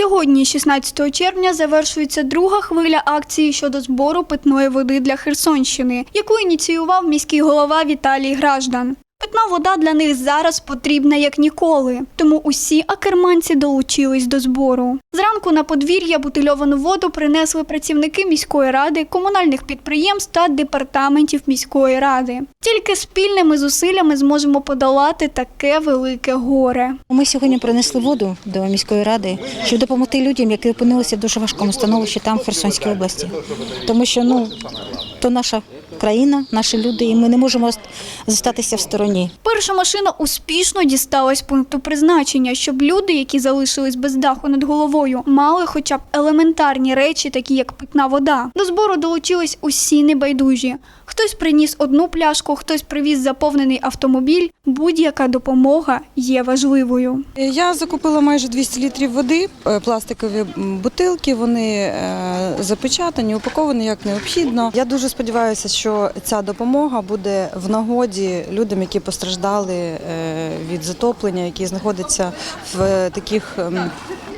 Сьогодні, 16 червня, завершується друга хвиля акції щодо збору питної води для Херсонщини, яку ініціював міський голова Віталій Граждан. Питна вода для них зараз потрібна як ніколи, тому усі акерманці долучились до збору. Зранку на подвір'я бутильовану воду принесли працівники міської ради, комунальних підприємств та департаментів міської ради. Тільки спільними зусиллями зможемо подолати таке велике горе. Ми сьогодні принесли воду до міської ради, щоб допомогти людям, які опинилися в дуже важкому становищі там, в Херсонській області. Тому що ну, то наша країна, наші люди, і ми не можемо зостатися в стороні. Перша машина успішно дісталась пункту призначення, щоб люди, які залишились без даху над головою, мали хоча б елементарні речі, такі як питна вода. До збору долучились усі небайдужі. Хтось приніс одну пляшку, хтось привіз заповнений автомобіль. Будь-яка допомога є важливою. Я закупила майже 200 літрів води, е, пластикові бутилки. Вони е, запечатані, упаковані як необхідно. Я дуже сподіваюся, що ця допомога буде в нагоді людям, які постраждали е, від затоплення, які знаходяться в таких. ем,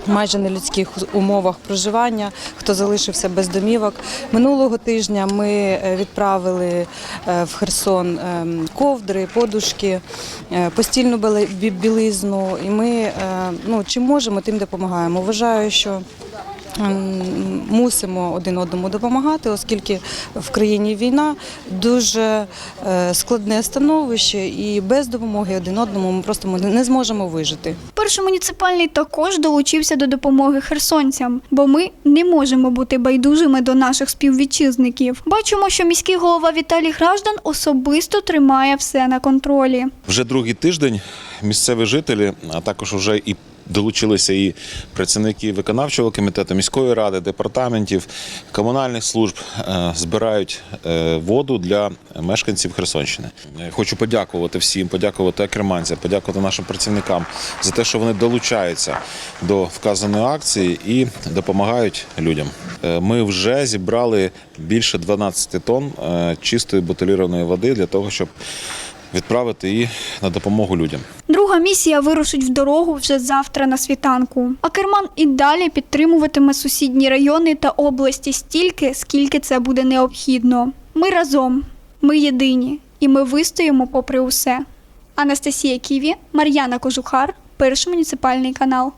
Майже нелюдських умовах проживання, хто залишився без домівок. Минулого тижня ми е, відправили е, в Херсон ем, ковдри, подушки, постільну білизну. І ми ну, чим можемо, тим допомагаємо. Вважаю, що мусимо один одному допомагати, оскільки в країні війна дуже е, складне становище, і без допомоги один одному ми просто не зможемо вижити. Перший муніципальний також долучився до допомоги херсонцям, бо ми не можемо бути байдужими до наших співвітчизників. Бачимо, що міський голова Віталій Граждан особисто тримає все на контролі. Вже другий тиждень місцеві жителі, а також вже і долучилися і працівники виконавчого комітету міської ради, департаментів, комунальних служб е, збирають е, воду для мешканців Херсонщини. Хочу подякувати всім, подякувати акерманцям, подякувати нашим працівникам за те, що вони долучаються до вказаної акції і допомагають людям. Е, Ми вже зібрали більше 12 тонн чистої бутилірованої води для того, щоб відправити її на допомогу людям. Друга місія вирушить в дорогу вже завтра на світанку. А Керман і далі підтримуватиме сусідні райони та області стільки, скільки це буде необхідно. Ми разом, ми єдині, і ми вистоїмо попри усе. Анастасія Ківі, Мар'яна Кожухар, перший муніципальний канал.